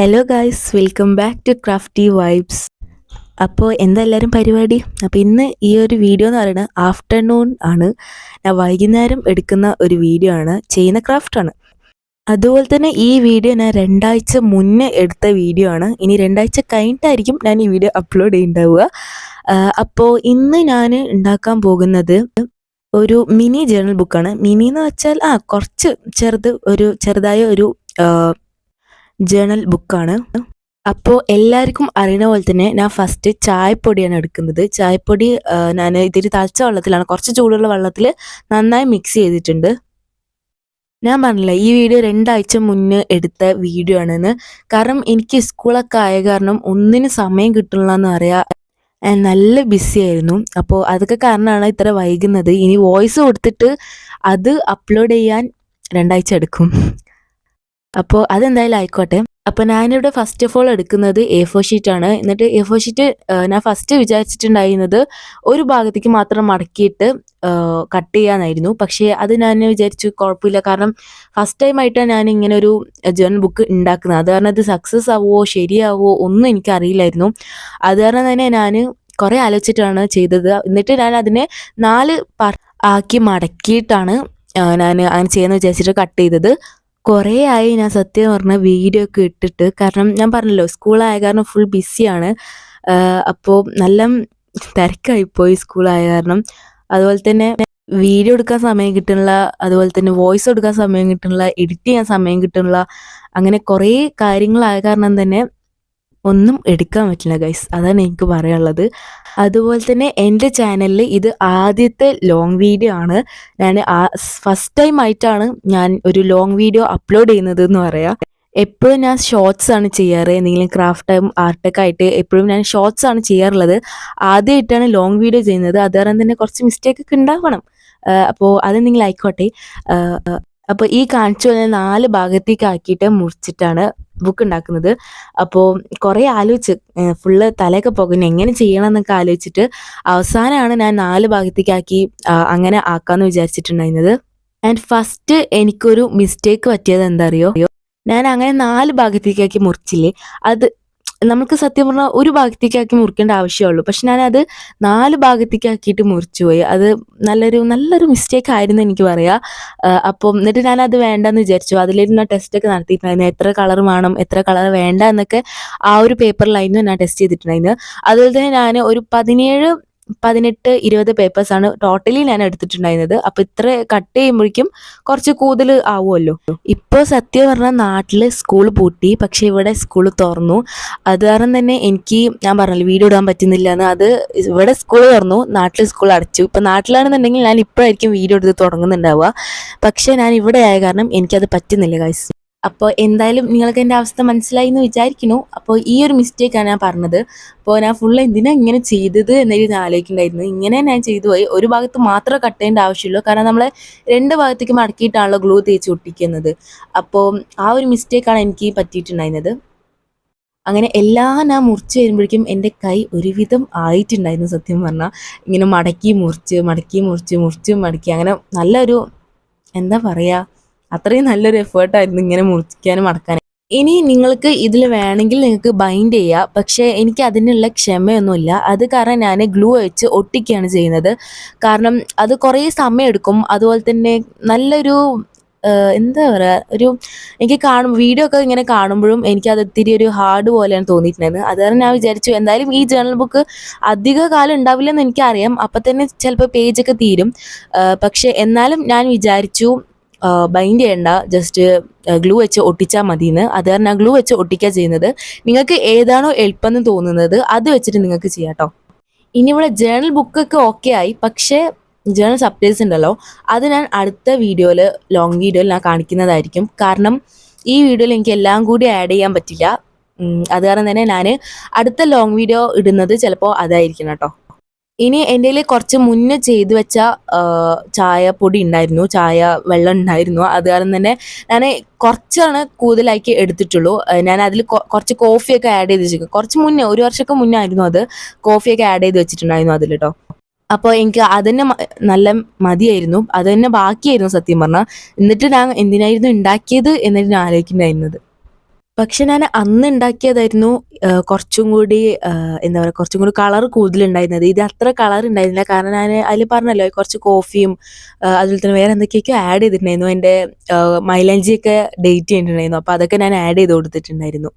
Hello guys welcome back to Crafty Vibes അപ്പോൾ എന്താ എല്ലാവരും പരിപാടി? അപ്പോൾ ഇന്ന് ഈ ഒരു വീഡിയോ എന്ന് പറയുന്നത് ആഫ്റ്റർനൂൺ ആണ്. ഞാൻ വൈകുന്നേരം എടുക്കുന്ന ഒരു വീഡിയോ ആണ്. ചെയ്യുന്ന ക്രാഫ്റ്റാണ് അതുപോലെ തന്നെ ഈ വീഡിയോ ഞാൻ രണ്ടാഴ്ച മുന്നേ എടുത്ത വീഡിയോ ആണ്. ഇനി രണ്ടാഴ്ച കഴിഞ്ഞിട്ടായിരിക്കും ഞാൻ ഈ വീഡിയോ അപ്ലോഡ് ചെയ്യുന്നുണ്ടാവുക അപ്പോൾ ഇന്ന് ഞാൻ ഉണ്ടാക്കാൻ പോകുന്നത് ഒരു മിനി ജേണൽ ബുക്കാണ് മിനി എന്ന് വെച്ചാൽ ആ കുറച്ച് ചെറുത് ഒരു ചെറുതായ ഒരു ജേണൽ ബുക്കാണ്. അപ്പോൾ എല്ലാവർക്കും അറിയുന്ന പോലെ തന്നെ ഞാൻ ഫസ്റ്റ് ചായപ്പൊടിയാണ് എടുക്കുന്നത്. ചായപ്പൊടി ഞാൻ ഇതിൽ തളിച്ച വെള്ളത്തിലാണ് കുറച്ച് ചൂടുള്ള വെള്ളത്തിൽ നന്നായി മിക്സ് ചെയ്തിട്ടുണ്ട്. ഞാൻ പറഞ്ഞില്ല ഈ വീഡിയോ രണ്ടാഴ്ച മുന്നേ എടുത്ത വീഡിയോ ആണെന്ന്. കാരണം എനിക്ക് സ്കൂളൊക്കെ ആയ കാരണം ഒന്നിനും സമയം കിട്ടുന്നില്ല എന്ന് പറയാ നല്ല ബിസി ആയിരുന്നു. അപ്പോൾ അതൊക്കെ കാരണമാണ് ഇത്ര വൈകുന്നത്. ഇനി വോയിസ് കൊടുത്തിട്ട് അത് അപ്ലോഡ് ചെയ്യാൻ രണ്ടാഴ്ച എടുക്കും. അപ്പോൾ അതെന്തായാലും ആയിക്കോട്ടെ. അപ്പോൾ ഞാനിവിടെ ഫസ്റ്റ് ഓഫ് ഓൾ എടുക്കുന്നത് എ ഫോർ ഷീറ്റ് ആണ്. എന്നിട്ട് എ ഫോർ ഷീറ്റ് ഞാൻ ഫസ്റ്റ് വിചാരിച്ചിട്ടുണ്ടായിരുന്നത് ഒരു ഭാഗത്തേക്ക് മാത്രം മടക്കിയിട്ട് കട്ട് ചെയ്യാനായിരുന്നു. പക്ഷേ അത് ഞാൻ വിചാരിച്ചു കുഴപ്പമില്ല. കാരണം ഫസ്റ്റ് ടൈം ആയിട്ടാണ് ഞാൻ ഇങ്ങനെ ഒരു ജേൺ ബുക്ക് ഉണ്ടാക്കുന്നത്. അത് കാരണം അത് സക്സസ് ആവുമോ ശരിയാവുമോ ഒന്നും എനിക്കറിയില്ലായിരുന്നു അത് കാരണം തന്നെ ഞാൻ കുറേ ആലോചിച്ചിട്ടാണ് ചെയ്തത്. എന്നിട്ട് ഞാൻ അതിനെ നാല് ആക്കി മടക്കിയിട്ടാണ് ഞാൻ അങ്ങനെ ചെയ്യാന്ന് വിചാരിച്ചിട്ട് കട്ട് ചെയ്തത്. കുറേ ആയി ഞാൻ സത്യം പറഞ്ഞ വീഡിയോ ഒക്കെ ഇട്ടിട്ട്. കാരണം ഞാൻ പറഞ്ഞല്ലോ സ്കൂളായ കാരണം ഫുൾ ബിസിയാണ് അപ്പോൾ നല്ല തിരക്കായിപ്പോയി സ്കൂളായ കാരണം. അതുപോലെ തന്നെ വീഡിയോ എടുക്കാൻ സമയം കിട്ടുന്നില്ല അതുപോലെ തന്നെ വോയിസ് എടുക്കാൻ സമയം കിട്ടുന്നില്ല എഡിറ്റ് ചെയ്യാൻ സമയം കിട്ടുന്നില്ല. അങ്ങനെ കുറേ കാര്യങ്ങളായ കാരണം തന്നെ ഒന്നും എടുക്കാൻ പറ്റില്ല ഗൈസ് അതാണ് എനിക്ക് പറയാനുള്ളത്. അതുപോലെ തന്നെ എന്റെ ചാനലിൽ ഇത് ആദ്യത്തെ ലോങ് വീഡിയോ ആണ്. ഞാൻ ഫസ്റ്റ് ടൈം ആയിട്ടാണ് ഞാൻ ഒരു ലോങ് വീഡിയോ അപ്ലോഡ് ചെയ്യുന്നത് എന്ന് പറയാം. എപ്പോഴും ഞാൻ ഷോർട്സ് ആണ് ചെയ്യാറ്. എന്തെങ്കിലും ക്രാഫ്റ്റ് ആർട്ടൊക്കെ ആയിട്ട് എപ്പോഴും ഞാൻ ഷോർട്സ് ആണ് ചെയ്യാറുള്ളത്. ആദ്യമായിട്ടാണ് ലോങ് വീഡിയോ ചെയ്യുന്നത്. അത് കാരണം തന്നെ കുറച്ച് മിസ്റ്റേക്ക് ഒക്കെ ഉണ്ടാവണം. അപ്പോൾ നിങ്ങൾ ആയിക്കോട്ടെ. അപ്പോൾ ഈ കാണിച്ചു നാല് ഭാഗത്തേക്ക് ആക്കിയിട്ട് മുറിച്ചിട്ടാണ് ബുക്ക് ഉണ്ടാക്കുന്നത് അപ്പോൾ കുറേ ആലോചിച്ച് ഫുള്ള് തലയൊക്കെ പോകുന്നു എങ്ങനെ ചെയ്യണം എന്നൊക്കെ ആലോചിച്ചിട്ട് അവസാനമാണ് ഞാൻ നാല് ഭാഗത്തേക്കാക്കി അങ്ങനെ ആക്കാമെന്ന് വിചാരിച്ചിട്ടുണ്ടായിരുന്നത്. ആൻഡ് ഫസ്റ്റ് എനിക്കൊരു മിസ്റ്റേക്ക് പറ്റിയത് എന്താ അറിയോ ഞാൻ അങ്ങനെ നാല് ഭാഗത്തേക്കാക്കി മുറിച്ചില്ലേ? അത് നമുക്ക് സത്യം പറഞ്ഞാൽ ഒരു ഭാഗത്തേക്കാക്കി മുറിക്കേണ്ട ആവശ്യമുള്ളൂ പക്ഷെ ഞാനത് നാല് ഭാഗത്തേക്കാക്കിയിട്ട് മുറിച്ചു പോയി. അത് നല്ലൊരു നല്ലൊരു മിസ്റ്റേക്ക് ആയിരുന്നു എനിക്ക് പറയാ. അപ്പം എന്നിട്ട് ഞാൻ ഞാനത് വേണ്ടെന്ന് വിചാരിച്ചു. അതിലിരുന്ന ടെസ്റ്റൊക്കെ നടത്തിയിട്ടുണ്ടായിരുന്നു. എത്ര കളർ വേണം എത്ര കളർ വേണ്ട എന്നൊക്കെ ആ ഒരു പേപ്പറിലായിരുന്നു ഞാൻ ടെസ്റ്റ് ചെയ്തിട്ടുണ്ടായിരുന്നു. അതുപോലെ തന്നെ ഞാൻ ഒരു പതിനേഴ് പതിനെട്ട് ഇരുപത് പേപ്പേഴ്സാണ് ടോട്ടലി ഞാൻ എടുത്തിട്ടുണ്ടായിരുന്നത്. അപ്പോൾ ഇത്ര കട്ട് ചെയ്യുമ്പോഴേക്കും കുറച്ച് കൂടുതൽ ആവുമല്ലോ. ഇപ്പോൾ സത്യം പറഞ്ഞാൽ നാട്ടിൽ സ്കൂൾ പൂട്ടി. പക്ഷെ ഇവിടെ സ്കൂൾ തുറന്നു. അത് കാരണം തന്നെ എനിക്ക് ഞാൻ പറഞ്ഞല്ലോ വീഡിയോ ഇടാൻ പറ്റുന്നില്ല എന്ന് അത് ഇവിടെ സ്കൂൾ തുറന്നു നാട്ടിൽ സ്കൂൾ അടച്ചു. ഇപ്പം നാട്ടിലാണെന്നുണ്ടെങ്കിൽ ഞാൻ ഇപ്പോഴായിരിക്കും വീഡിയോ എടുത്ത് തുടങ്ങുന്നുണ്ടാവുക. പക്ഷേ ഞാൻ ഇവിടെ ആയ കാരണം എനിക്കത് പറ്റുന്നില്ല ഗൈസ് അപ്പോൾ എന്തായാലും നിങ്ങൾക്ക് എന്റെ അവസ്ഥ മനസ്സിലായി എന്ന് വിചാരിക്കുന്നു. അപ്പോൾ ഈ ഒരു മിസ്റ്റേക്കാണ് ഞാൻ പറഞ്ഞത്. അപ്പോൾ ഞാൻ ഫുൾ എന്തിനാ ഇങ്ങനെ ചെയ്തത് എന്നൊരു ആലോചിക്കുന്നുണ്ടായിരുന്നു. ഇങ്ങനെ ഞാൻ ചെയ്തു പോയി. ഒരു ഭാഗത്ത് മാത്രം കട്ട് ചെയ്യേണ്ട ആവശ്യമുള്ളൂ കാരണം നമ്മൾ രണ്ട് ഭാഗത്തേക്ക് മടക്കിയിട്ടാണല്ലോ ഗ്ലൂ തേച്ച് ഒട്ടിക്കുന്നത്. അപ്പോൾ ആ ഒരു മിസ്റ്റേക്കാണ് എനിക്ക് പറ്റിയിട്ടുണ്ടായിരുന്നത്. അങ്ങനെ എല്ലാം ഞാൻ മുറിച്ച് വരുമ്പോഴേക്കും എന്റെ കൈ ഒരുവിധം ആയിട്ടുണ്ടായിരുന്നു സത്യം പറഞ്ഞാൽ ഇങ്ങനെ മടക്കി മുറിച്ച് മടക്കി മുറിച്ച് മുറിച്ച് മടക്കി. അങ്ങനെ നല്ലൊരു എന്താ പറയുക അത്രയും നല്ലൊരു എഫേർട്ടായിരുന്നു ഇങ്ങനെ മുറിക്കാനും മടക്കാനും. ഇനി നിങ്ങൾക്ക് ഇതിൽ വേണമെങ്കിൽ നിങ്ങൾക്ക് ബൈൻഡ് ചെയ്യാം. പക്ഷേ എനിക്ക് അതിനുള്ള ക്ഷമയൊന്നുമില്ല. അത് കാരണം ഞാൻ ഗ്ലൂ വെച്ച് ഒട്ടിക്കുകയാണ് ചെയ്യുന്നത്. കാരണം അത് കുറേ സമയം എടുക്കും. അതുപോലെ തന്നെ നല്ലൊരു എന്താ പറയുക ഒരു എനിക്ക് കാണും വീഡിയോ ഒക്കെ ഇങ്ങനെ കാണുമ്പോഴും അത് ഒത്തിരി ഒരു ഹാർഡ് പോലെയാണ് തോന്നിയിട്ടുണ്ടായിരുന്നത്. അത് കാരണം ഞാൻ വിചാരിച്ചു എന്തായാലും ഈ ജേണൽ ബുക്ക് അധിക കാലം ഉണ്ടാവില്ലെന്ന് എനിക്കറിയാം. അപ്പം തന്നെ ചിലപ്പോൾ പേജൊക്കെ തീരും. പക്ഷേ എന്നാലും ഞാൻ വിചാരിച്ചു ബൈൻഡ് ചെയ്യേണ്ട ജസ്റ്റ് ഗ്ലൂ വെച്ച് ഒട്ടിച്ചാൽ മതിയെന്ന് അത് കാരണം ഗ്ലൂ വെച്ച് ഒട്ടിക്കുക ചെയ്യുന്നത്. നിങ്ങൾക്ക് ഏതാണോ എളുപ്പമെന്ന് തോന്നുന്നത് അത് വെച്ചിട്ട് നിങ്ങൾക്ക് ചെയ്യാം കേട്ടോ ഇനി ഇവിടെ ജേണൽ ബുക്കൊക്കെ ഓക്കെ ആയി. പക്ഷേ ജേണൽ സപ്ലൈസ് ഉണ്ടല്ലോ. അത് ഞാൻ അടുത്ത വീഡിയോയിൽ ലോങ് വീഡിയോയിൽ ഞാൻ കാണിക്കുന്നതായിരിക്കും. കാരണം ഈ വീഡിയോയിൽ എനിക്ക് എല്ലാം കൂടി ആഡ് ചെയ്യാൻ പറ്റില്ല. അത് കാരണം തന്നെ ഞാൻ അടുത്ത ലോങ് വീഡിയോ ഇടുന്നത് ചിലപ്പോൾ അതായിരിക്കണം കേട്ടോ ഇനി എന്റെ കുറച്ച് മുന്നേ ചെയ്തു വെച്ച ചായ പൊടി ഉണ്ടായിരുന്നു ചായ വെള്ളം ഉണ്ടായിരുന്നു അത് കാരണം തന്നെ ഞാൻ കുറച്ചാണ് കൂടുതലാക്കി എടുത്തിട്ടുള്ളൂ. ഞാൻ അതിൽ കുറച്ച് കോഫിയൊക്കെ ആഡ് ചെയ്ത് വെച്ചിരിക്കും. കുറച്ച് മുന്നേ ഒരു വർഷമൊക്കെ മുന്നേ ആയിരുന്നു അത്. കോഫിയൊക്കെ ആഡ് ചെയ്ത് വെച്ചിട്ടുണ്ടായിരുന്നു അതിൽ കേട്ടോ അപ്പോൾ എനിക്ക് അതന്നെ നല്ല മതിയായിരുന്നു. അത് തന്നെ ബാക്കിയായിരുന്നു സത്യം പറഞ്ഞാൽ എന്നിട്ട് ഞാൻ എന്തിനായിരുന്നു ഉണ്ടാക്കിയത് എന്നിട്ട് ഞാൻ ആലോചിക്കുന്നുണ്ടായിരുന്നത്. പക്ഷെ ഞാൻ അന്ന് ഉണ്ടാക്കിയതായിരുന്നു കുറച്ചും കൂടി എന്താ പറയുക കുറച്ചും കൂടി കളർ കൂടുതലുണ്ടായിരുന്നത്. ഇത് അത്ര കളർ ഉണ്ടായിരുന്നില്ല. കാരണം ഞാൻ അതിൽ പറഞ്ഞല്ലോ കുറച്ച് കോഫിയും അതുപോലെ തന്നെ വേറെ എന്തൊക്കെയൊക്കെ ആഡ് ചെയ്തിട്ടുണ്ടായിരുന്നു. എന്റെ മൈലേജിയൊക്കെ ഡേറ്റ് ചെയ്തിട്ടുണ്ടായിരുന്നു. അപ്പോൾ അതൊക്കെ ഞാൻ ആഡ് ചെയ്ത് കൊടുത്തിട്ടുണ്ടായിരുന്നു.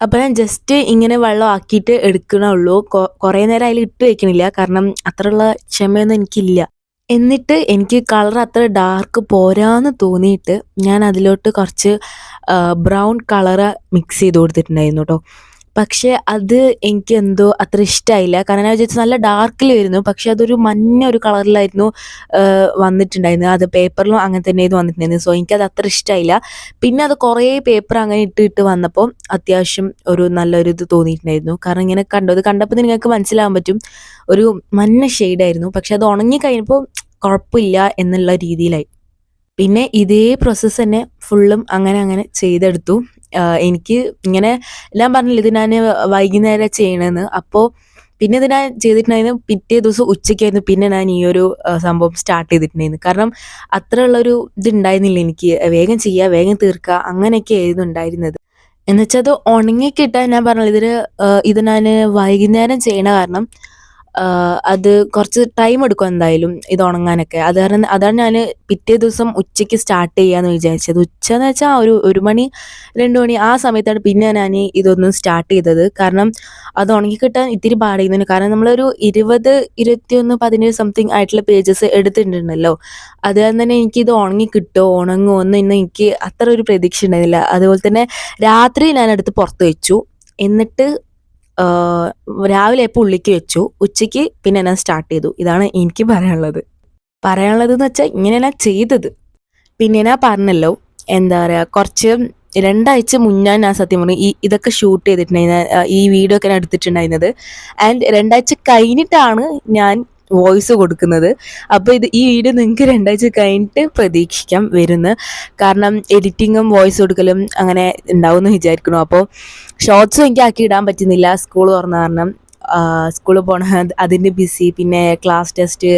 അപ്പോൾ ഞാൻ ജസ്റ്റ് ഇങ്ങനെ വെള്ളം ആക്കിയിട്ട് എടുക്കണുള്ളൂ കുറേ നേരം അതിൽ ഇട്ട് വെക്കണില്ല. കാരണം അത്രയുള്ള ക്ഷമയൊന്നും എനിക്കില്ല. എന്നിട്ട് എനിക്ക് കളർ അത്ര ഡാർക്ക് പോരാന്ന് തോന്നിയിട്ട് ഞാൻ അതിലോട്ട് കുറച്ച് ബ്രൗൺ കളറ് മിക്സ് ചെയ്ത് കൊടുത്തിട്ടുണ്ടായിരുന്നു കേട്ടോ പക്ഷേ അത് എനിക്ക് എന്തോ അത്ര ഇഷ്ടമായില്ല കാരണം വിചാരിച്ചു നല്ല ഡാർക്കിൽ വരുന്നു. പക്ഷെ അതൊരു മഞ്ഞ ഒരു കളറിലായിരുന്നു വന്നിട്ടുണ്ടായിരുന്നു അത് പേപ്പറിലും അങ്ങനെ തന്നെ തന്നെയായിരുന്നു വന്നിട്ടുണ്ടായിരുന്നത്. സോ എനിക്കത് അത്ര ഇഷ്ടമായില്ല പിന്നെ അത് കുറേ പേപ്പർ അങ്ങനെ ഇട്ട് ഇട്ട് വന്നപ്പോൾ അത്യാവശ്യം ഒരു നല്ലൊരു ഇത് തോന്നിയിട്ടുണ്ടായിരുന്നു. കാരണം ഇങ്ങനെ കണ്ടു. അത് കണ്ടപ്പോൾ നിങ്ങൾക്ക് മനസ്സിലാകാൻ പറ്റും. ഒരു മഞ്ഞ ഷെയ്ഡായിരുന്നു പക്ഷെ അത് ഉണങ്ങി കഴിഞ്ഞപ്പോൾ കുഴപ്പമില്ല എന്നുള്ള രീതിയിലായി. പിന്നെ ഇതേ പ്രോസസ്സ് തന്നെ ഫുള്ളും അങ്ങനെ അങ്ങനെ ചെയ്തെടുത്തു. എനിക്ക് ഇങ്ങനെ എല്ലാം പറഞ്ഞില്ല ഇത് ഞാൻ വൈകുന്നേരം ചെയ്യണമെന്ന് അപ്പോൾ പിന്നെ ഇത് ഞാൻ ചെയ്തിട്ടുണ്ടായിരുന്നു. പിറ്റേ ദിവസം ഉച്ചയ്ക്കായിരുന്നു പിന്നെ ഞാൻ ഈ ഒരു സംഭവം സ്റ്റാർട്ട് ചെയ്തിട്ടുണ്ടായിരുന്നു. കാരണം അത്ര ഉള്ളൊരു ഇത് ഉണ്ടായിരുന്നില്ല എനിക്ക്. വേഗം ചെയ്യുക വേഗം തീർക്കുക അങ്ങനെയൊക്കെ ആയിരുന്നു ഉണ്ടായിരുന്നത്. എന്നുവെച്ചാൽ അത് ഉണങ്ങി കിട്ടാൻ ഞാൻ പറഞ്ഞില്ല ഇതിൽ ഇത് ഞാൻ വൈകുന്നേരം ചെയ്യണ കാരണം അത് കുറച്ച് ടൈം എടുക്കും എന്തായാലും ഇത് ഉണങ്ങാനൊക്കെ. അത് കാരണം അതാണ് ഞാൻ പിറ്റേ ദിവസം ഉച്ചയ്ക്ക് സ്റ്റാർട്ട് ചെയ്യാന്ന് വിചാരിച്ചത്. ഉച്ച എന്ന് വെച്ചാൽ ഒരു ഒരു മണി രണ്ട് മണി ആ സമയത്താണ് പിന്നെ ഞാൻ ഇതൊന്നും സ്റ്റാർട്ട് ചെയ്തത്. കാരണം അത് ഉണങ്ങിക്കിട്ടാൻ ഇത്തിരി പാടിയിരുന്നു കാരണം നമ്മളൊരു ഇരുപത് ഇരുപത്തിയൊന്ന് പതിനേഴ് സംതിങ് ആയിട്ടുള്ള പേജസ് എടുത്തിട്ടുണ്ടല്ലോ. അത് കാരണം തന്നെ എനിക്കിത് ഉണങ്ങി കിട്ടുമോ ഉണങ്ങുമോ എന്ന് ഇന്ന് എനിക്ക് അത്ര ഒരു പ്രതീക്ഷ ഉണ്ടായിരുന്നില്ല. അതുപോലെ തന്നെ രാത്രി ഞാൻ എടുത്ത് പുറത്ത് വെച്ചു. എന്നിട്ട് രാവിലെ ഇപ്പോൾ ഉള്ളിക്ക് വെച്ചു ഉച്ചയ്ക്ക് പിന്നെ ഞാൻ സ്റ്റാർട്ട് ചെയ്തു. ഇതാണ് എനിക്ക് പറയാനുള്ളത്. പറയാനുള്ളത് എന്ന് വെച്ചാൽ ഇങ്ങനെ ഞാൻ ചെയ്തത്. പിന്നെ ഞാൻ പറഞ്ഞല്ലോ എന്താ പറയുക കുറച്ച് രണ്ടാഴ്ച മുന്നേ ഞാൻ സത്യം പറഞ്ഞു ഈ ഇതൊക്കെ ഷൂട്ട് ചെയ്തിട്ടുണ്ടായിരുന്ന ഈ വീഡിയോ ഒക്കെ ഞാൻ എടുത്തിട്ടുണ്ടായിരുന്നത്. ആൻഡ് രണ്ടാഴ്ച കഴിഞ്ഞിട്ടാണ് ഞാൻ വോയിസ് കൊടുക്കുന്നത്. അപ്പോൾ ഇത് ഈ വീഡിയോ നിങ്ങൾക്ക് രണ്ടാഴ്ച കഴിഞ്ഞിട്ട് പ്രതീക്ഷിക്കാം വരുന്ന കാരണം എഡിറ്റിങ്ങും വോയിസ് കൊടുക്കലും അങ്ങനെ ഉണ്ടാവും എന്ന് വിചാരിക്കണം അപ്പോൾ ഷോർട്സും എനിക്ക് ആക്കി ഇടാൻ പറ്റുന്നില്ല. സ്കൂൾ തുറന്ന കാരണം സ്കൂളിൽ പോണ അതിന്റെ ബിസി പിന്നെ ക്ലാസ് ടെസ്റ്റ്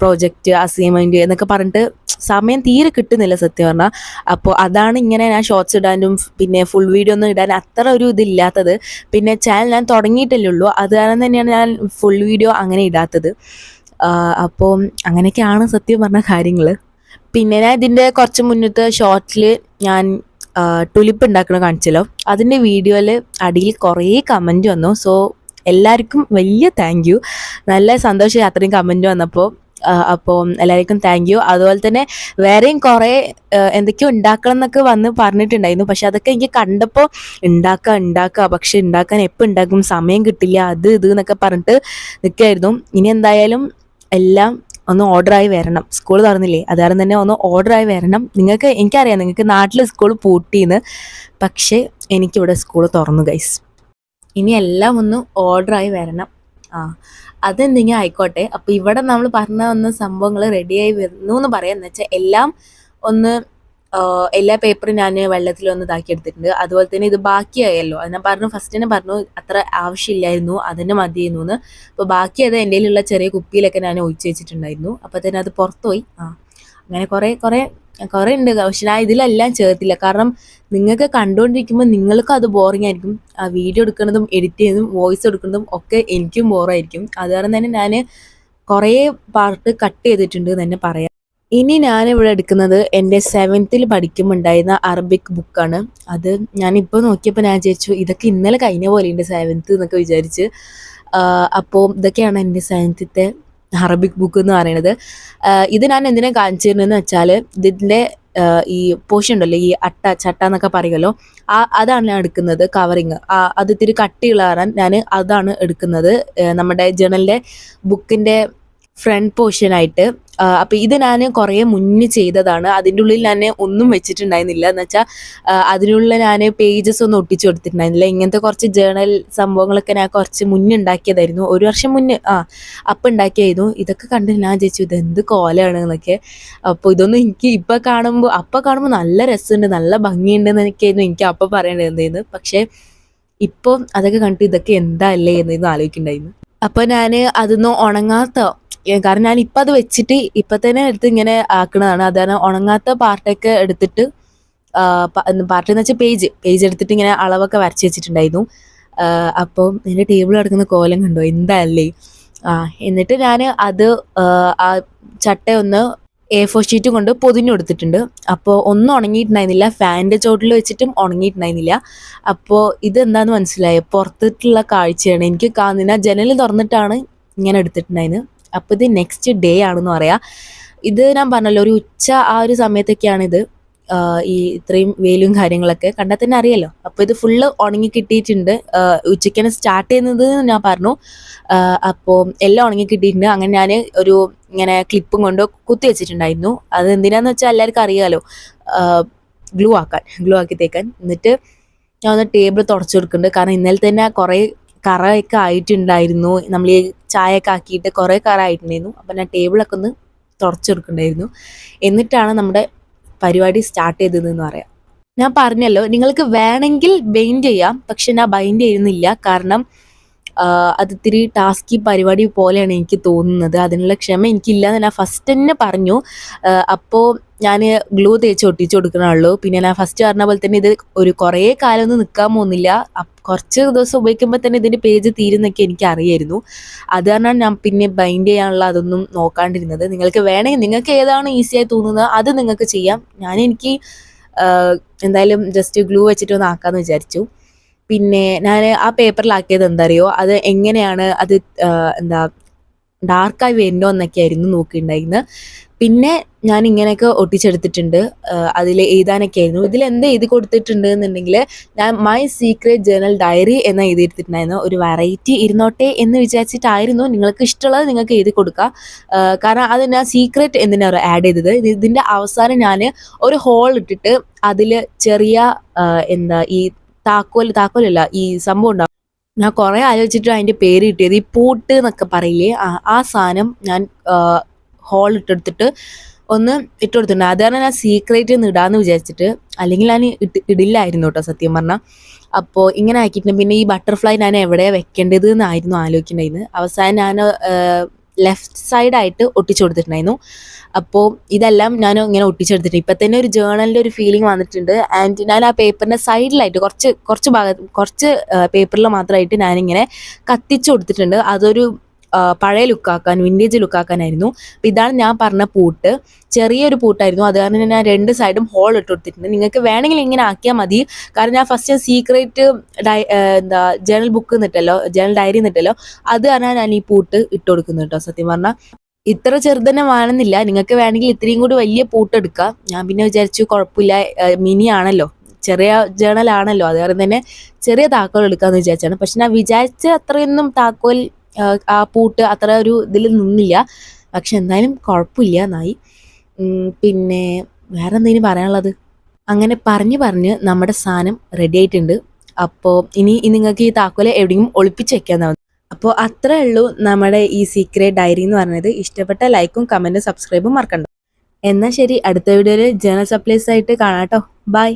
പ്രോജക്റ്റ് അസൈൻമെന്റ് എന്നൊക്കെ പറഞ്ഞിട്ട് സമയം തീരെ കിട്ടുന്നില്ല സത്യം പറഞ്ഞാൽ അപ്പോൾ അതാണ് ഇങ്ങനെ ഞാൻ ഷോർട്സ് ഇടാനും പിന്നെ ഫുൾ വീഡിയോ ഒന്നും ഇടാൻ അത്ര ഒരു ഇതില്ലാത്തത്. പിന്നെ ചാനൽ ഞാൻ തുടങ്ങിയിട്ടല്ലേ ഉള്ളൂ. അത് കാരണം തന്നെയാണ് ഞാൻ ഫുൾ വീഡിയോ അങ്ങനെ ഇടാത്തത്. അപ്പോൾ അങ്ങനെയൊക്കെയാണ് സത്യം പറഞ്ഞ കാര്യങ്ങൾ പിന്നെ ഞാൻ ഇതിന്റെ കുറച്ച് മുന്നത്തെ ഷോർട്ടിൽ ഞാൻ ടുലിപ്പ് ഉണ്ടാക്കണ കാണിച്ചല്ലോ. അതിന്റെ വീഡിയോയിൽ അടിയിൽ കുറേ കമന്റ് വന്നു. സോ എല്ലാവർക്കും വലിയ താങ്ക് യു നല്ല സന്തോഷം അത്രയും കമന്റ് വന്നപ്പോൾ അപ്പോൾ എല്ലാവർക്കും താങ്ക് യു അതുപോലെ തന്നെ വേറെയും കുറേ എന്തൊക്കെയോ ഉണ്ടാക്കണം എന്നൊക്കെ വന്ന് പറഞ്ഞിട്ടുണ്ടായിരുന്നു. പക്ഷെ അതൊക്കെ എനിക്ക് കണ്ടപ്പോൾ ഉണ്ടാക്കുക ഉണ്ടാക്കുക പക്ഷെ ഉണ്ടാക്കാൻ എപ്പോൾ ഉണ്ടാക്കും സമയം കിട്ടില്ല അത് ഇത് എന്നൊക്കെ പറഞ്ഞിട്ട് നിൽക്കായിരുന്നു ഇനി എന്തായാലും എല്ലാം ഒന്ന് ഓർഡറായി വരണം. സ്കൂൾ തുറന്നില്ലേ? അതുകാരണം തന്നെ ഒന്ന് ഓർഡറായി വരണം. നിങ്ങൾക്ക് എനിക്കറിയാം നിങ്ങൾക്ക് നാട്ടിൽ സ്കൂൾ പൂട്ടിയെന്ന് പക്ഷേ എനിക്കിവിടെ സ്കൂൾ തുറന്നു ഗൈസ് ഇനി എല്ലാം ഒന്ന് ഓർഡറായി വരണം. ആ അതെന്തെങ്കിലും ആയിക്കോട്ടെ. അപ്പോൾ ഇവിടെ നമ്മൾ പറഞ്ഞ ഒന്ന് സംഭവങ്ങൾ റെഡിയായി വരുന്നു എന്ന് പറയാം. എന്ന് വെച്ചാൽ എല്ലാം ഒന്ന് എല്ലാ പേപ്പറും ഞാൻ വെള്ളത്തിൽ ഒന്ന് ഇതാക്കി എടുത്തിട്ടുണ്ട്. അതുപോലെ തന്നെ ഇത് ബാക്കിയായല്ലോ. അത് ഞാൻ പറഞ്ഞു ഫസ്റ്റ് തന്നെ പറഞ്ഞു അത്ര ആവശ്യമില്ലായിരുന്നു അതിന് മതിയായിരുന്നു എന്ന്. അപ്പോൾ ബാക്കിയത് എന്റെ കയ്യിലുള്ള ചെറിയ കുപ്പിയിലൊക്കെ ഞാൻ ഒഴിച്ചു വെച്ചിട്ടുണ്ടായിരുന്നു. അപ്പോൾ തന്നെ അത് പുറത്തുപോയി. ആ അങ്ങനെ കുറേ കുറേ കുറേ ഉണ്ട് പക്ഷെ ഞാൻ ഇതിലെല്ലാം ചേർത്തില്ല. കാരണം നിങ്ങൾക്ക് കണ്ടുകൊണ്ടിരിക്കുമ്പോൾ നിങ്ങൾക്കും അത് ബോറിംഗ് ആയിരിക്കും. ആ വീഡിയോ എടുക്കുന്നതും എഡിറ്റ് ചെയ്യുന്നതും വോയിസ് എടുക്കുന്നതും ഒക്കെ എനിക്കും ബോറായിരിക്കും അത് കാരണം തന്നെ ഞാൻ കുറേ പാർട്ട് കട്ട് ചെയ്തിട്ടുണ്ട് തന്നെ പറയാം. ഇനി ഞാനിവിടെ എടുക്കുന്നത് എന്റെ സെവൻത്തിൽ പഠിക്കുമ്പോൾ ഉണ്ടായിരുന്ന അറബിക് ബുക്കാണ് അത് ഞാനിപ്പോൾ നോക്കിയപ്പോൾ ഞാൻ വിചാരിച്ചു ഇതൊക്കെ ഇന്നലെ കഴിഞ്ഞ പോലെയുണ്ട് സെവൻത്ത് എന്നൊക്കെ വിചാരിച്ച്. അപ്പോൾ ഇതൊക്കെയാണ് എന്റെ സെവൻത്തിത്തെ അറബിക് ബുക്ക് എന്ന് പറയുന്നത്. ഇത് ഞാൻ എന്തിനാ കാണിച്ചിരുന്നതെന്ന് വെച്ചാൽ ഇതിന്റെ ഈ പോഷൻ ഉണ്ടല്ലോ ഈ അട്ട ചട്ട എന്നൊക്കെ പറയുമല്ലോ ആ അതാണ് ഞാൻ എടുക്കുന്നത് കവറിങ് അത് ഇത്തിരി കട്ടിയുള്ള കാരണം ഞാൻ അതാണ് എടുക്കുന്നത്. നമ്മുടെ ജേണലിന്റെ ബുക്കിന്റെ ഫ്രണ്ട് പോർഷനായിട്ട് അപ്പൊ ഇത് ഞാൻ കുറേ മുന്നേ ചെയ്തതാണ്. അതിന്റെ ഉള്ളിൽ ഞാൻ ഒന്നും വെച്ചിട്ടുണ്ടായിരുന്നില്ല. എന്ന് വെച്ചാൽ അതിനുള്ള ഞാൻ പേജസ് ഒന്നും ഒട്ടിച്ചു കൊടുത്തിട്ടുണ്ടായിരുന്നില്ല. ഇങ്ങനത്തെ കുറച്ച് ജേണൽ സംഭവങ്ങളൊക്കെ ഞാൻ കുറച്ച് മുന്നേ ഉണ്ടാക്കിയതായിരുന്നു. ഒരു വർഷം മുന്നേ ആ അപ്പം ഉണ്ടാക്കിയായിരുന്നു. ഇതൊക്കെ കണ്ട് ഞാൻ ചോദിച്ചു ഇത് എന്ത് കോലമാണ് എന്നൊക്കെ. അപ്പോൾ ഇതൊന്നും എനിക്ക് ഇപ്പം കാണുമ്പോൾ അപ്പം കാണുമ്പോൾ നല്ല രസമുണ്ട് നല്ല ഭംഗിയുണ്ട് എന്നൊക്കെയായിരുന്നു എനിക്ക് അപ്പം പറയേണ്ടതെന്ന് പക്ഷേ ഇപ്പോൾ അതൊക്കെ കണ്ടിട്ട് ഇതൊക്കെ എന്താ അല്ലേ എന്നായിരുന്നു ആലോചിക്കുന്നുണ്ടായിരുന്നു. അപ്പോൾ ഞാൻ അതൊന്നും ഉണങ്ങാത്ത കാരണം ഞാൻ ഇപ്പം അത് വെച്ചിട്ട് ഇപ്പം തന്നെ എടുത്ത് ഇങ്ങനെ ആക്കണതാണ്. അതാണ് ഉണങ്ങാത്ത പാർട്ടൊക്കെ എടുത്തിട്ട് പാർട്ടി എന്ന് വെച്ചാൽ പേജ് പേജ് എടുത്തിട്ട് ഇങ്ങനെ അളവൊക്കെ വരച്ച് വെച്ചിട്ടുണ്ടായിരുന്നു. അപ്പോൾ എന്റെ ടേബിൾ കിടക്കുന്ന കോലം കണ്ടോ? എന്താല്ലേ? ആ എന്നിട്ട് ഞാൻ അത് ആ, ചട്ട ഒന്ന് എ ഫോർ ഷീറ്റ് കൊണ്ട് പൊതിഞ്ഞു കൊടുത്തിട്ടുണ്ട്. അപ്പോൾ ഒന്നും ഉണങ്ങിയിട്ടുണ്ടായിരുന്നില്ല. ഫാനിന്റെ ചോട്ടിൽ വെച്ചിട്ടും ഉണങ്ങിയിട്ടുണ്ടായിരുന്നില്ല. അപ്പോൾ ഇതെന്താന്ന് മനസ്സിലായോ? പുറത്തിട്ടുള്ള കാഴ്ചയാണ്. എനിക്ക് കാണുന്ന ജനൽ തുറന്നിട്ടാണ് ഇങ്ങനെ എടുത്തിട്ടുണ്ടായിരുന്നത്. അപ്പോൾ ഇത് നെക്സ്റ്റ് ഡേ ആണെന്ന് പറയാം. ഇത് ഞാൻ പറഞ്ഞല്ലോ ഒരു ഉച്ച ആ ഒരു സമയത്തൊക്കെയാണ് ഇത് ഈ ഇത്രയും വെയിലും കാര്യങ്ങളൊക്കെ കണ്ടാൽ തന്നെ അറിയാലോ അപ്പോൾ ഇത് ഫുള്ള് ഉണങ്ങി കിട്ടിയിട്ടുണ്ട്. ഉച്ചയ്ക്കാണ് സ്റ്റാർട്ട് ചെയ്യുന്നത് ഞാൻ പറഞ്ഞു. അപ്പോൾ എല്ലാം ഉണങ്ങി കിട്ടിയിട്ടുണ്ട്. അങ്ങനെ ഞാൻ ഒരു ഇങ്ങനെ ക്ലിപ്പും കൊണ്ട് കുത്തി വെച്ചിട്ടുണ്ടായിരുന്നു. അത് എന്തിനാന്ന് വെച്ചാൽ എല്ലാവർക്കും അറിയാലോ. ഗ്ലൂ ആക്കാൻ ഗ്ലൂ ആക്കി തേക്കാൻ. എന്നിട്ട് ഞാൻ ഒന്ന് ടേബിൾ തുടച്ചു കൊടുക്കുന്നുണ്ട്. കാരണം ഇന്നലെ തന്നെ കുറേ കറയൊക്കെ ആയിട്ടുണ്ടായിരുന്നു. നമ്മൾ ഈ ചായയൊക്കെ ആക്കിയിട്ട് കുറേ കറ ആയിട്ടുണ്ടായിരുന്നു അപ്പം ഞാൻ ടേബിളൊക്കെ ഒന്ന് തുടച്ചു കൊടുക്കുന്നുണ്ടായിരുന്നു എന്നിട്ടാണ് നമ്മുടെ പരിപാടി സ്റ്റാർട്ട് ചെയ്തതെന്ന് പറയാം. ഞാൻ പറഞ്ഞല്ലോ നിങ്ങൾക്ക് വേണമെങ്കിൽ ബൈൻഡ് ചെയ്യാം പക്ഷെ ഞാൻ ബൈൻഡ് ചെയ്യുന്നില്ല. കാരണം അത് ഇത്തിരി ടാസ്കി പരിപാടി പോലെയാണ് എനിക്ക് തോന്നുന്നത്. അതിനുള്ള ക്ഷമ എനിക്കില്ല എന്ന് ഞാൻ ഫസ്റ്റ് തന്നെ പറഞ്ഞു. അപ്പോൾ ഞാൻ ഗ്ലൂ തേച്ച് ഒട്ടിച്ചു കൊടുക്കണുള്ളൂ പിന്നെ ഞാൻ ഫസ്റ്റ് പറഞ്ഞ പോലെ തന്നെ ഇത് ഒരു കുറേ കാലമൊന്നും നിൽക്കാൻ പോകുന്നില്ല. കുറച്ച് ദിവസം ഉപയോഗിക്കുമ്പോൾ തന്നെ ഇതിന്റെ പേജ് തീരുന്നൊക്കെ എനിക്ക് അറിയായിരുന്നു അത് കാരണമാണ് ഞാൻ പിന്നെ ബൈൻഡ് ചെയ്യാനുള്ള അതൊന്നും നോക്കാണ്ടിരുന്നത്. നിങ്ങൾക്ക് വേണമെങ്കിൽ നിങ്ങൾക്ക് ഏതാണ് ഈസിയായി തോന്നുന്നത് അത് നിങ്ങൾക്ക് ചെയ്യാം. ഞാൻ എനിക്ക് എന്തായാലും ജസ്റ്റ് ഗ്ലൂ വെച്ചിട്ട് ഒന്ന് ആക്കാമെന്ന് വിചാരിച്ചു. പിന്നെ ഞാൻ ആ പേപ്പറിലാക്കിയത് എന്താ അറിയോ അത് എങ്ങനെയാണ് അത് എന്താ ഡാർക്കായി വരുന്നോ എന്നൊക്കെ ആയിരുന്നു നോക്കിയിട്ടുണ്ടായിരുന്നത് പിന്നെ ഞാൻ ഇങ്ങനെയൊക്കെ ഒട്ടിച്ചെടുത്തിട്ടുണ്ട്. അതിൽ എഴുതാനൊക്കെ ആയിരുന്നു ഇതിൽ എന്ത് എഴുതി കൊടുത്തിട്ടുണ്ട് എന്നുണ്ടെങ്കിൽ ഞാൻ മൈ സീക്രട്ട് ജേർണൽ ഡയറി എന്ന് എഴുതിയെടുത്തിട്ടുണ്ടായിരുന്നു. ഒരു വെറൈറ്റി ഇരുന്നോട്ടെ എന്ന് വിചാരിച്ചിട്ടായിരുന്നു നിങ്ങൾക്ക് ഇഷ്ടമുള്ളത് നിങ്ങൾക്ക് എഴുതി കൊടുക്കുക കാരണം അത് ഞാൻ സീക്രട്ട് എന്തിനാണ് ആഡ് ചെയ്തത്? ഇത് ഇതിന്റെ അവസാനം ഞാൻ ഒരു ഹോൾ ഇട്ടിട്ട് അതിൽ ചെറിയ എന്താ ഈ താക്കോൽ താക്കോലല്ല ഈ സംഭവം ഉണ്ടാവും ഞാൻ കുറേ ആലോചിച്ചിട്ട് അതിന്റെ പേര് കിട്ടിയത്. ഈ പൂട്ട് എന്നൊക്കെ പറയില്ലേ ആ സാധനം ഞാൻ ഹോൾ ഇട്ടെടുത്തിട്ട് ഒന്ന് ഇട്ട് കൊടുത്തിട്ടുണ്ട് അത് കാരണം ഞാൻ സീക്രറ്റ് ഒന്ന് ഇടാന്ന് വിചാരിച്ചിട്ട് അല്ലെങ്കിൽ ഞാൻ ഇട്ട് ഇടില്ലായിരുന്നു കേട്ടോ സത്യം പറഞ്ഞാൽ അപ്പോൾ ഇങ്ങനെ ആക്കിയിട്ടുണ്ട്. പിന്നെ ഈ ബട്ടർഫ്ലൈ ഞാൻ എവിടെയാണ് വെക്കേണ്ടത് എന്നായിരുന്നു ആലോചിക്കേണ്ടത് അവസാനം ഞാൻ ലെഫ്റ്റ് സൈഡായിട്ട് ഒട്ടിച്ചു കൊടുത്തിട്ടുണ്ടായിരുന്നു. അപ്പോൾ ഇതെല്ലാം ഞാൻ ഇങ്ങനെ ഒട്ടിച്ചെടുത്തിട്ടുണ്ട്. ഇപ്പം തന്നെ ഒരു ജേണലിന്റെ ഒരു ഫീലിംഗ് വന്നിട്ടുണ്ട്. ആൻഡ് ഞാൻ ആ പേപ്പറിന്റെ സൈഡിലായിട്ട് കുറച്ച് കുറച്ച് ഭാഗത്ത് കുറച്ച് പേപ്പറിൽ മാത്രമായിട്ട് ഞാനിങ്ങനെ കത്തിച്ചു കൊടുത്തിട്ടുണ്ട്. അതൊരു പഴയ ലുക്കാക്കാൻ വിന്റേജ് ലുക്കാക്കാനായിരുന്നു. അപ്പം ഇതാണ് ഞാൻ പറഞ്ഞ പൂട്ട്. ചെറിയൊരു പൂട്ടായിരുന്നു. അത് കാരണം ഞാൻ രണ്ട് സൈഡും ഹോൾ ഇട്ട് കൊടുത്തിട്ടുണ്ട്. നിങ്ങൾക്ക് വേണമെങ്കിൽ ഇങ്ങനെ ആക്കിയാൽ മതി. കാരണം ഞാൻ ഫസ്റ്റ് സീക്രട്ട് ഡയ എന്താ ജേണൽ ബുക്ക് നിട്ടല്ലോ ജേണൽ ഡയറി നിട്ടല്ലോ അത് കാരണം ഞാൻ ഈ പൂട്ട് ഇട്ട് കൊടുക്കുന്നു കേട്ടോ സത്യം പറഞ്ഞാൽ ഇത്ര ചെറുതന്നെ വേണമെന്നില്ല നിങ്ങൾക്ക് വേണമെങ്കിൽ ഇത്രയും കൂടി വലിയ പൂട്ടെടുക്കാം ഞാൻ പിന്നെ വിചാരിച്ചു കുഴപ്പമില്ല. മിനി ആണല്ലോ. ചെറിയ ജേണൽ ആണല്ലോ. കാരണം തന്നെ ചെറിയ താക്കോൽ എടുക്കാമെന്ന് വിചാരിച്ചാണ്. പക്ഷെ ഞാൻ വിചാരിച്ച അത്രയൊന്നും താക്കോൽ ആ, പൂട്ട് അത്ര ഒരു ഇതിൽ നിന്നില്ല. പക്ഷെ എന്തായാലും കുഴപ്പമില്ല എന്നായി. പിന്നെ വേറെ എന്തെങ്കിലും പറയാനുള്ളത്? അങ്ങനെ പറഞ്ഞ് പറഞ്ഞ് നമ്മുടെ സാധനം റെഡി ആയിട്ടുണ്ട്. അപ്പോൾ ഇനി നിങ്ങൾക്ക് ഈ താക്കോല എവിടെയും ഒളിപ്പിച്ച് വെക്കാന്നാവും അപ്പോൾ അത്രേ ഉള്ളൂ നമ്മുടെ ഈ സീക്രട്ട് ഡയറി എന്ന് പറയുന്നത്. ഇഷ്ടപ്പെട്ട ലൈക്കും കമന്റും സബ്സ്ക്രൈബും മറക്കണ്ട. എന്നാൽ ശരി അടുത്ത വീഡിയോയിൽ ജേണൽ സപ്ലൈസ് ആയിട്ട് കാണാം കേട്ടോ. ബൈ